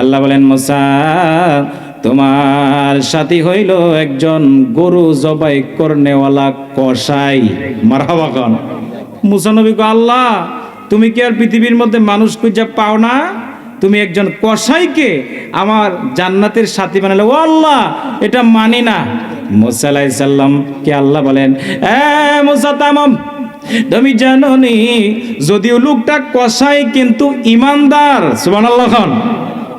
আল্লাহ বলেন মুসা তোমার সাথী হইল একজন গরু জবাই করনেওয়ালা কসাই। মারহাবা কন মুসা নবী কয়, আল্লাহ তুমি কি আর পৃথিবীর মধ্যে মানুষ খুঁজে পাও না? তুমি একজন কসাইকে আমার জান্নাতের সাথী বানালে। ও আল্লাহ এটা মানি না। মুসা আলাইসাল্লাম কে আল্লাহ বলেন এ মুসা তামাম তুমি জানো নি যদিও লোকটা কসাই কিন্তু ইমানদার। সুবহানাল্লাহ খান।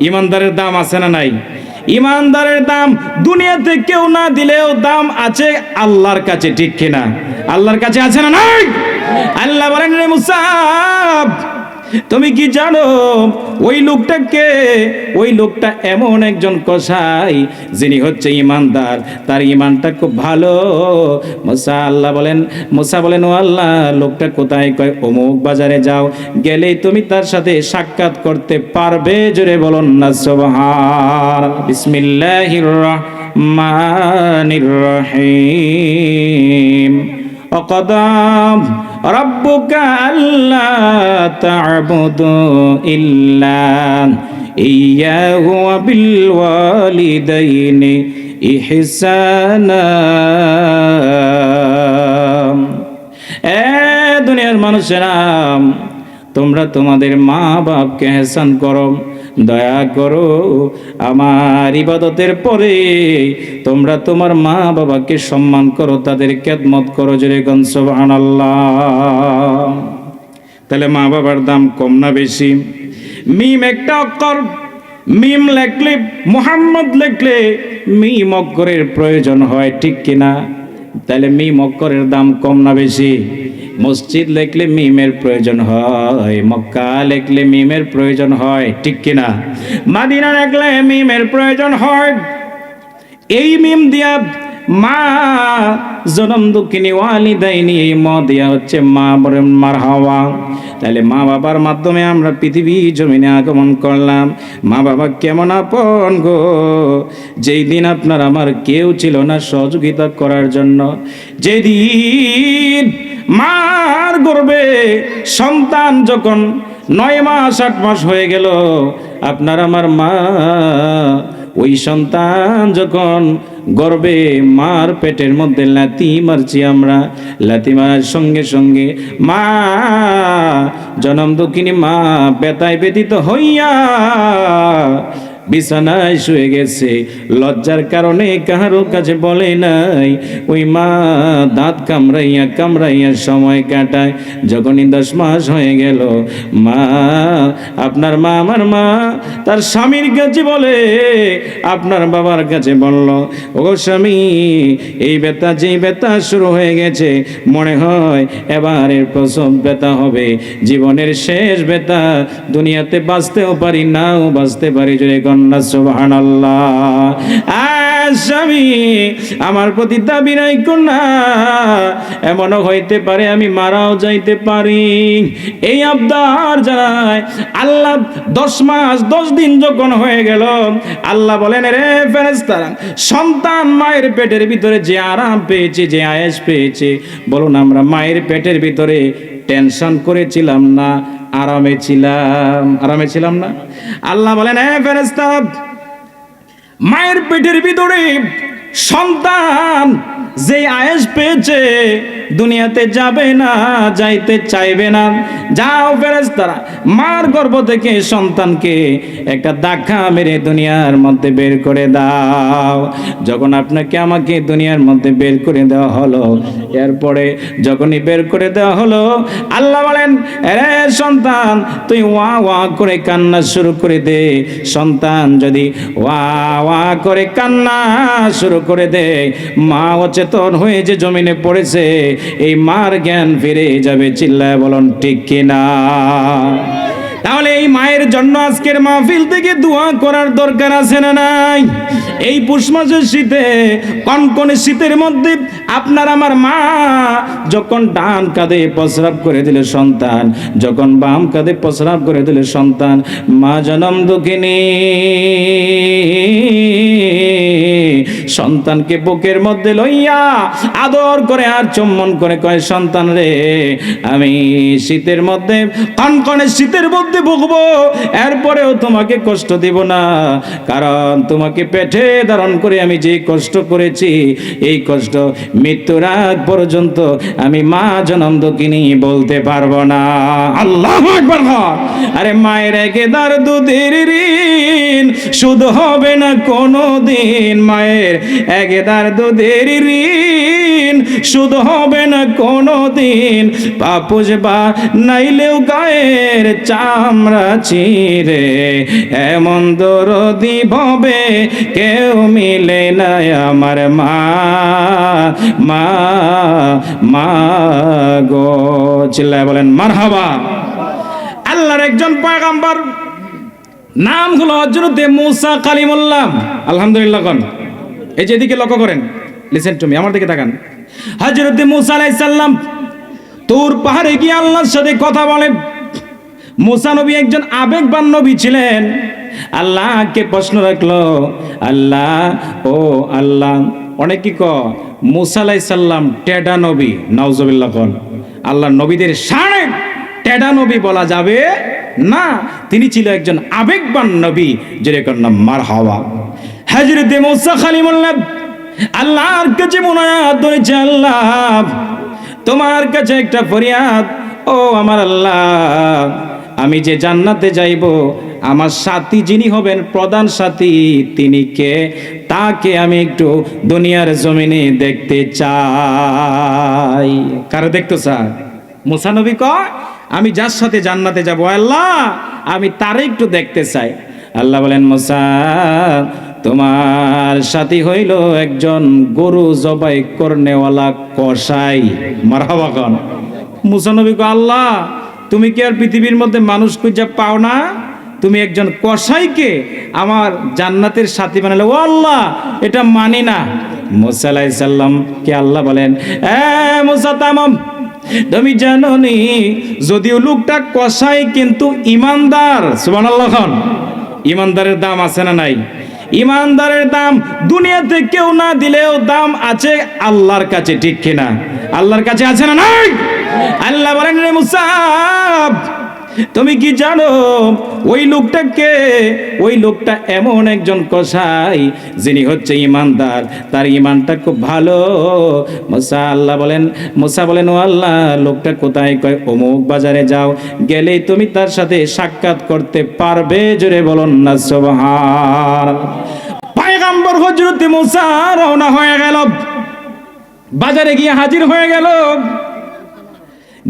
ইমানদারের দাম আছে না নাই? ইমানদারের দাম দুনিয়াতে কেউ না দিলেও দাম আছে আল্লাহর কাছে, ঠিক কিনা? আল্লাহর কাছে আছে না নাই? আল্লাহ বলেন রে মুসাব তুমি কি জানো, ওই লোকটাকে, ওই লোকটা এমন একজন কসাই যিনি হচ্ছে ইমানদার। তার ইমানটা খুব ভালো। মুসা আল্লাহ বলেন, মুসা বলেন, ও আল্লাহ, লোকটা কোথায়? কয়, অমুক বাজারে যাও। গেলেই তুমি তার সাথে সাক্ষাৎ করতে পারবে। জোরে বলুন না, সুবহান। বিসমিল্লাহির রহমানির রহিম। وقضى ربك ألا تعبدوا إلا إياه وبالوالدين إحسانا এ দুনিয়ার মানুষেরা তোমরা তোমাদের মা বাপকে হেসান করো দয়া করো, আমার ইবাদতের পরে তোমরা তোমার মা বাবাকে সম্মান করো, তাদের খেদমত করো জোরে গনসবান তাহলে মা বাবার দাম কম না বেশি? মিম একটা অক্ষর, মিম লেখলে, মোহাম্মদ লেখলে মিম অক্ষরের প্রয়োজন হয়, ঠিক কিনা? তাহলে মিম অক্ষরের দাম কম না বেশি? মসজিদ লেখলে মিমের প্রয়োজন হয়, মক্কা লেখলে মিমের প্রয়োজন হয়, ঠিক কিনা? মাদিনা লেখলে মিমের প্রয়োজন হয়। এই মিম দিয়া মা জনম দুঃখিনী ওয়ালি দেয়নি এই ম দিয়া হচ্ছে মা বলে মার হাওয়া। তাহলে মা বাবার মাধ্যমে আমরা পৃথিবী জমিনে আগমন করলাম। মা বাবা কেমন আপন গো? যেই দিন আপনার আমার কেউ ছিল না সহযোগিতা করার জন্য যেদিন মার গর্বে সন্তান যখন নয় মাস, আট মাস হয়ে গেল, আপনার আমার মা, ওই সন্তান যখন গর্বে মার পেটের মধ্যে লাতি মারছি আমরা লাতি মারার সঙ্গে সঙ্গে মা, জনম দুঃখিনী মা বেতায় ব্যতীত হইয়া বিছানায় শুয়ে গেছে। লজ্জার কারণে কাহারও কাছে বলে নাই। ওই মা দাঁত কামড়াইয়া কামড়াইয়া সময় কাটায়। যখনই দশ মাস হয়ে গেল, মা, আপনার মা আমার মা, তার স্বামীর কাছে বলে, আপনার বাবার কাছে বলল ও স্বামী, এই বেতা যেই বেতা শুরু হয়ে গেছে, মনে হয় এবারের প্রসব বেতা হবে। জীবনের শেষ বেতা দুনিয়াতে বাঁচতেও পারি, নাও বাঁচতে পারি, যদি কন্যা সুবাহান স্বামী আমার প্রতি দাবি নাই কন্যা এমনও হইতে পারে আমি মারাও যাইতে পারি। এই আবদার জানায় আল্লাহ দশ মাস, দশ দিন যখন হয়ে গেল, আল্লাহ বলেন, রে ফেরেস্তারা সন্তান মায়ের পেটের ভিতরে যে আরাম পেয়েছে, যে আয়েস পেয়েছে, বলুন আমরা মায়ের পেটের ভিতরে টেনশন করেছিলাম না? আরামে ছিলাম। আরামে ছিলাম না। আল্লাহ বলেন এ ফেরেস্তা মায়ের পেটের ভিতরে সন্তান যে আয়েস পেয়েছে, দুনিয়াতে যাবে না, যাইতে চাইবে না। যাও ফেরেস্তারা মার গর্ভ থেকে সন্তানকে একটা দাখা মেরে দুনিয়ার মধ্যে বের করে দাও। যখন আপনাকে আমাকে দুনিয়ার মধ্যে বের করে দেওয়া হলো, এরপরে যখনই বের করে দেওয়া হলো, আল্লাহ বলেন রে সন্তান, তুই ওয়া ওয়া করে কান্না শুরু করে দে। সন্তান যদি ওয়া ওয়া করে কান্না শুরু করে দে, মা অচেতন হয়ে যে জমিনে পড়েছে এই মার জ্ঞান ফিরে যাবে চিল্লায় বলন ঠিক কিনা? তাহলে এই মায়ের জন্য আজকের মাহফিল থেকে দোয়া করার দরকার আছে না নাই? এই পুষ মাসের শীতে, কনকনে শীতের মধ্যে আপনার আমার মা যখন ডান কাঁধে প্রস্রাব করে দিলে সন্তান, যখন বাম কাঁধে প্রস্রাব করে দিলে সন্তান, মা জনম দুঃখিনী। সন্তানকে বুকের মধ্যে লইয়া আদর করে আর চুম্বন করে কয়, সন্তান রে, আমি শীতের মধ্যে, কনকনে শীতের মধ্যে ভুগবো, এরপরেও তোমাকে কষ্ট দিব না। কারণ তোমাকে পেটে ধারণ করে আমি যে কষ্ট করেছি, এই কষ্ট মৃত্যুর আগ পর্যন্ত আমি মা জনম দুঃখিনী বলতে পারব না। আল্লাহ আরে মায়ের একেদার দুধের ঋণ শুধু হবে না কোনো দিন মায়ের একেদার দুধের ঋণ শুধু হবে না কোনো দিন পাপুজ বা নাইলেও গায়ের চামড়া চিরে এমন দরদি ভবে কেউ মিলে না আমার মা। মা মা গো, চিল্লায় বলেন মার হাবা আল্লাহর একজন পয়গাম্বর, নাম হলো হজরতে মুসা কালিমুল্লাহ। আলহামদুলিল্লাহ এই যে এদিকে লক্ষ্য করেন লিসেন টু মি আমার দিকে তাকান। হজরতে মুসা আলাইহিস সালাম তোর পাহাড়ে গিয়ে আল্লাহর সাথে কথা বলেন। মুসা নবী একজন আবেগবান নবী ছিলেন। আল্লাহকে প্রশ্ন রাখল, আল্লাহ, ও আল্লাহ। অনেক কি মুসা সাল্লাম টেডা নবী। নাউজুবিল্লাহ কন আল্লাহ নবীদের শানে টেডা নবী বলা যাবে না। তিনি ছিল একজন আবেগবান নবী যেরকম নাম মার হাওয়া হাজরতে মুসা খালিমুল্লাহ আল্লাহর কাছে মোনাজাত করেছে আল্লাহ। তোমার কাছে একটা ফরিয়াদ, ও আমার আল্লাহ, আমি যে জান্নাতে যাইব, আমার সাথী যিনি হবেন প্রধান সাথী, তিনি কে? তাকে আমি একটু দুনিয়ার জমিনে দেখতে চাই। কারও দেখতো স্যার মুসানবী কয়, আমি যার সাথে জান্নাতে যাব আল্লাহ, আমি তারে একটু দেখতে চাই। আল্লাহ বলেন, মুসা তোমার সাথী হইল একজন গরু জবাই করনেওয়ালা কসাই। মারহাবা কন মুসানবী আল্লাহ, তুমি কি আর পৃথিবীর মধ্যে মানুষ খুঁজে পাও না? তুমি একজন কসাইকে আমার জান্নাতের সাথী বানালে। ও আল্লাহ, এটা মানি না। মুসা আলাইসাল্লাম কে আল্লাহ বলেন, এ মুসা তামাম, তুমি জানো নি যদিও লোকটা কসাই কিন্তু ইমানদার। সুবহানাল্লাহ খান। ইমানদারের দাম আছে না নাই? ইমানদারের দাম দুনিয়াতে কেউ না দিলেও দাম আছে আল্লাহর কাছে, ঠিক কিনা? আল্লাহর কাছে আছে না নাই? আল্লাহ বলেন রে মুসাব তুমি কি জানো, ওই লোকটাকে, ওই লোকটা এমন একজন কসাই, যিনি হচ্ছে ইমানদার। তার ইমানটা খুব ভালো। মোসা আল্লাহ বলেন, মোসা বলেন, ও আল্লাহ, লোকটা কোথায়? কয়, অমুক বাজারে যাও, গেলেই তুমি তার সাথে সাক্ষাৎ করতে পারবে। জোরে বলুন না, সোবহান। পায়গাম্বর হজরত মুসা রওনা হয়ে গেল। বাজারে গিয়ে হাজির হয়ে গেল।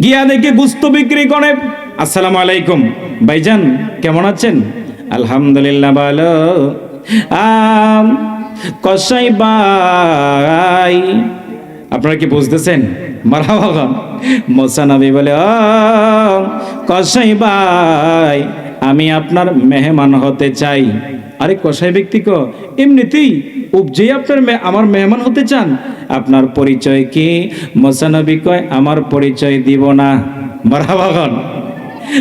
গিয়া দেখে গুস্ত বিক্রি করে। আসসালামু আলাইকুম। ভাইজান, কেমন আছেন? আলহামদুলিল্লাহ ভালো। কসাই ভাই আপনারা কি বুঝতেছেন? মোসানবী বলে কসাই ভাই আমি আপনার মেহমান হতে চাই। আরে কসাই ব্যক্তি কো? এমনিতেই উপজেই আপনার আমার মেহমান হতে চান। আপনার পরিচয় কি? মোসানবী কয়, আমার পরিচয় দিব না।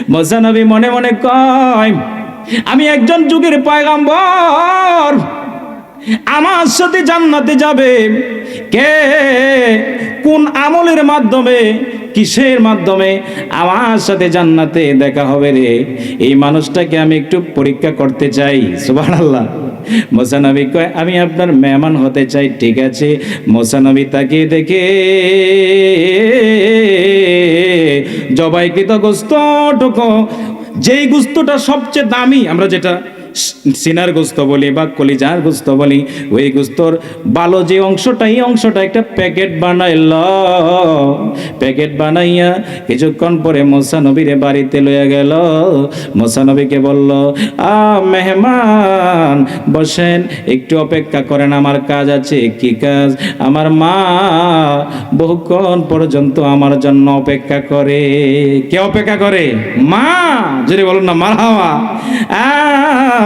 মারহাবাগন নবী মনে মনে কয় আমি একজন যুগের পয়গাম্বর। আমার সাথে জান্নাতে যাবে। কে? কোন আমলের মাধ্যমে? কিসের মাধ্যমে? আমার সাথে জান্নাতে দেখা হবে রে। এই মানুষটাকে আমি একটু পরীক্ষা করতে চাই। সুবহানাল্লাহ। মোসানবী কয়, আমি আপনার মেহমান হতে চাই। ঠিক আছে। মোসানবী তাকে দেখে, জবাইকৃত গোস্ত টুকো যেই গুস্তটা সবচেয়ে দামি, আমরা যেটা সিনার গোস্ত বলি বা কলিজার গোস্ত বলি, ওই গোস্তর ভালো যে অংশটা, এই অংশটা একটা প্যাকেট বানাইল। প্যাকেট বানাইয়া কিছুক্ষণ পরে মোসানবীরে বাড়িতে লইয়া গেল। মোসানবীকে বলল, আ মেহমান, বসেন, একটু অপেক্ষা করেন, আমার কাজ আছে, কি কাজ? আমার মা বহুক্ষণ পর্যন্ত আমার জন্য অপেক্ষা করে। কে অপেক্ষা করে? মা যদি বলুন না মার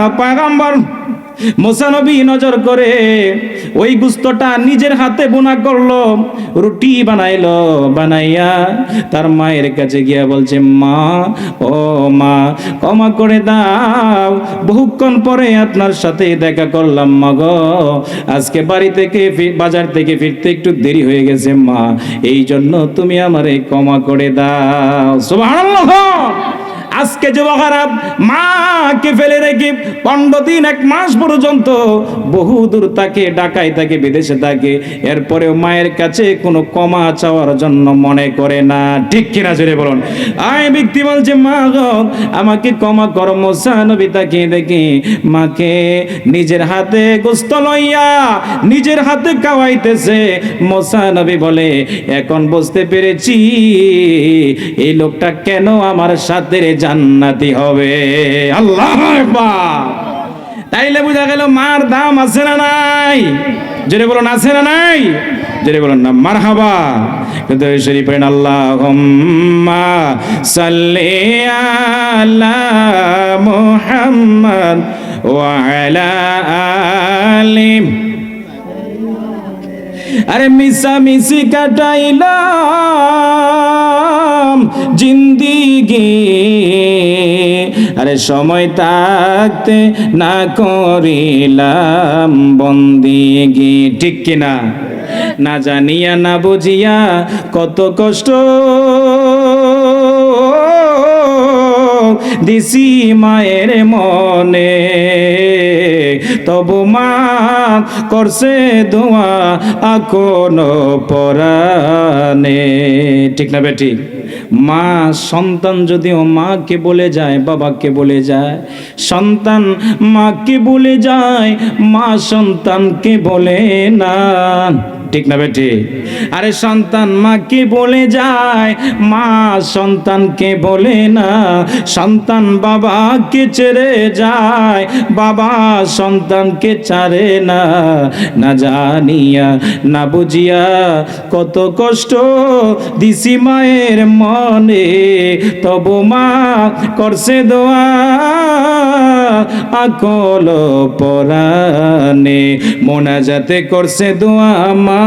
পাগাম্বর মোসানবী নজর করে ওই গুস্তটা নিজের হাতে বোনা করল, রুটি বানাইলো, বানাইয়া তার মায়ের কাছে গিয়া বলছে, মা, ও মা, ক্ষমা করে দাও। বহুক্ষণ পরে আপনার সাথে দেখা করলাম, মা আজকে বাড়ি থেকে বাজার থেকে ফিরতে একটু দেরি হয়ে গেছে, মা। এই জন্য তুমি আমারে ক্ষমা করে দাও। সুবহানাল্লাহ! আজকে যুবকেরা মাকে ফেলে রেখে পনেরো দিন, এক মাস পর্যন্ত বহু দূর তাকে ডাকাই তাকে বিদেশে থাকে। এরপরেও মায়ের কাছে কোনো কমা চাওয়ার জন্য মনে করে না। ঠিক কিনা জোরে বলুন? আয় ব্যক্তি বলছে, মা গো, আমাকে ক্ষমা করো, মোসা নবী তাকে দেখি মাকে নিজের হাতে গোস্ত লইয়া নিজের হাতে খাওয়াইতেছে। মোসা নবী বলে, এখন বুঝতে পেরেছি, এই লোকটা কেন আমার সাথে জান্নাতি হবে। আল্লাহ। তাইলে বোঝা গেল মার দাম আছে না নাই? জোরে বলুন, আছে না নাই? জোরে বলুন না মার হাবা কিন্তু শরীফ আল্লাহ সাল্লি আলা মুহাম্মদ ওয়া আলা আলি আরে মিশা মিশি কাটাইলাম জিন্দিগি। আরে সময় থাকতে না করিলাম বন্দিগি। ঠিক কিনা? না জানিয়া, না বুঝিয়া কত কষ্ট দিছি মায়ের মনে। তবু মা করছে দোয়া আকন পরানে ঠিক না বেটি? মা, সন্তান যদিও মাকে বলে যায়, বাবাকে বলে যায়, সন্তান মাকে বলে যায়, মা সন্তানকে বলে না। ঠিক না বেটি? আরে সন্তান মাকে বলে যায়? মা সন্তানকে বলে না। সন্তান বাবাকে ছেড়ে যায়? বাবা সন্তানকে ছাড়ে না। না জানিয়া, না বুঝিয়া কত কষ্ট দিছি মায়ের মনে। তবু মা করছে দোয়া আকল পরানে মোনা যাতে করছে দোয়া মা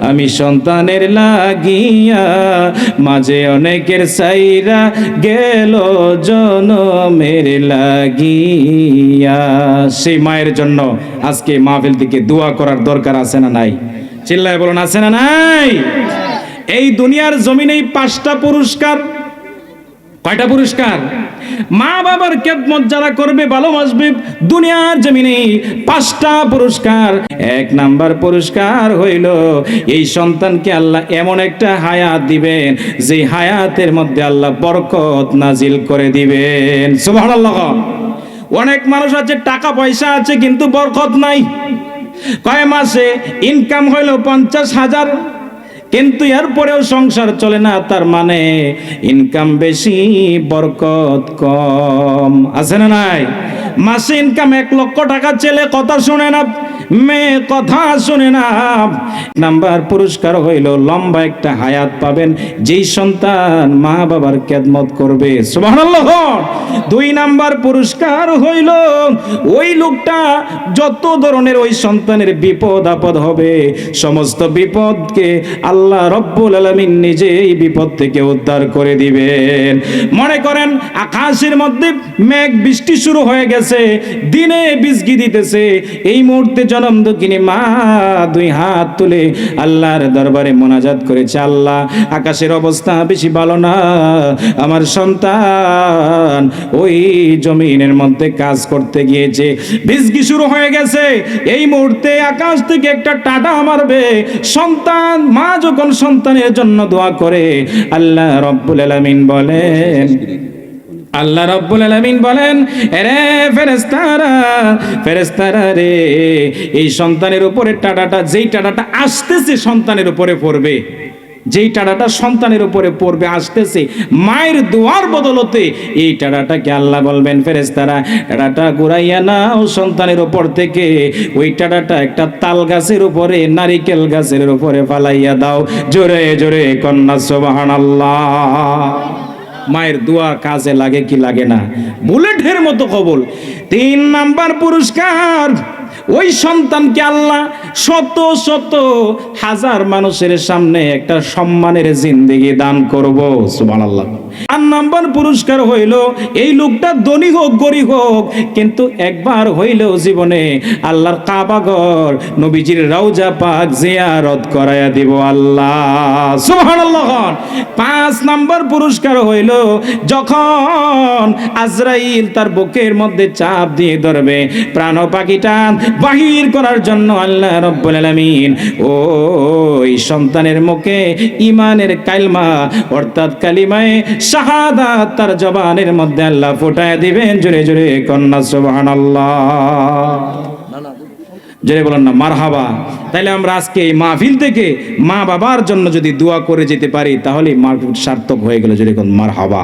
আমি সন্তানের লাগিয়া মাঝে অনেকের সাইরা গেল জনমের লাগিয়া। সেই মায়ের জন্য আজকে মাহফিল থেকে দোয়া করার দরকার আছে না নাই? চিল্লায় বলুন, আছে না নাই? এই দুনিয়ার জমিনেই পাঁচটা পুরস্কার কয়টা পুরস্কার? মা বাবার খেদমত যারা করবে, ভালোবাসবে দুনিয়ার জমিনে, পাঁচটা পুরস্কার। এক নাম্বার পুরস্কার হইল, এই সন্তানকে আল্লাহ এমন একটা হায়াত দিবেন, যে হায়াতের মধ্যে আল্লাহ বরকত নাজিল করে দিবেন। সুবহানাল্লাহ। অনেক মানুষ আছে, টাকা পয়সা আছে, কিন্তু বরকত নাই। কয় মাসে ইনকাম হইল পঞ্চাশ হাজার? কিন্তু এরপরেও সংসার চলে না, তার মানে ইনকাম বেশি, বরকত কম। আছে না নাই? মাসে ইনকাম এক লক্ষ টাকা, ছেলে কথা শুনে না মেয়ে কথা শুনে না। নাম্বার পুরস্কার হইল, লম্বা একটা হায়াত পাবেন। যেই সন্তান মা বাবার খেদমত করবে দুই নাম্বার পুরস্কার হইল, ওই লোকটা যত ধরনের ওই সন্তানের বিপদ আপদ হবে, সমস্ত বিপদকে আল্লাহ রব্বুল আলামিন নিজে এই বিপদ থেকে উদ্ধার করে দিবেন। মনে করেন, আকাশের মধ্যে মেঘ বৃষ্টি শুরু হয়ে গেছে, দিনে বিজগি দিতেছে, এই মুহূর্তে জনম দুঃখিনী মা দুই হাত তুলে আল্লাহর দরবারে মোনাজাত করেছে আল্লাহ। আকাশের অবস্থা বেশি ভালো না, আমার সন্তান ওই জমিনের মধ্যে কাজ করতে গিয়েছে। বিজগি শুরু হয়ে গেছে, এই মুহূর্তে আকাশ থেকে একটা টাটা মারবে। সন্তান, মা যখন সন্তানের জন্য দোয়া করে, আল্লাহ রব্বুল আলামিন বলেন আল্লাহ রব্বুল আলামিন বলেন রে ফেরেস্তারা ফেরেস্তারা রে, এই সন্তানের উপরে টাটাটা, যেই টাটাটা আসতেছে সন্তানের উপরে পড়বে, যেই টাড়াটা সন্তানের উপরে পড়বে, আসতেছে, মায়ের দোয়ার বদলতে এই টাড়াটাকে আল্লাহ বলবেন ফেরেস্তারা টাড়াটা ঘুরাইয়া নাও সন্তানের উপর থেকে, ওই টাড়াটা একটা তাল গাছের উপরে, নারিকেল গাছের উপরে ফালাইয়া দাও। জোরে জোরে কন্যা সোবাহান আল্লাহ মায়ের দোয়া কাজে লাগে কি লাগে না? বুলেটের মতো কবল। তিন নাম্বার পুরস্কার। ওই সন্তানকে আল্লাহ শত শত হাজার মানুষের সামনে একটা সম্মানের জিন্দেগি দান করব, সুবহানাল্লাহ। আর নাম্বার পুরস্কার হইল, এই লোকটা ধনী হোক, গরিব হোক, কিন্তু একবার হইলেও জীবনে আল্লাহর কাবাগর নবীজির রওজা পাক জিয়ারত করায়া দিব আল্লাহ। সুবহানাল্লাহ পাঁচ নাম্বার পুরস্কার হইল, যখন আজরাইল তার বুকের মধ্যে চাপ দিয়ে ধরবে প্রাণ পাখিটা বাহির করার জন্য আল্লাহ রব্বুল আলামিন ওই সন্তানের মুখে ইমানের কালমা, অর্থাৎ কালিমায়ে শাহাদাত তার জবানের মধ্যে আল্লাহ ফুটায় দিবেন। জোরে জোরে কন্যা, সুবহানাল্লাহ। জোরে বলেন না, মারহাবা। তাইলে আমরা আজকে এই মাহফিল থেকে মা বাবার জন্য যদি দোয়া করে যেতে পারি, তাহলে মাহফিল সার্থক হয়ে গেল। জোরে কোন মারহাবা।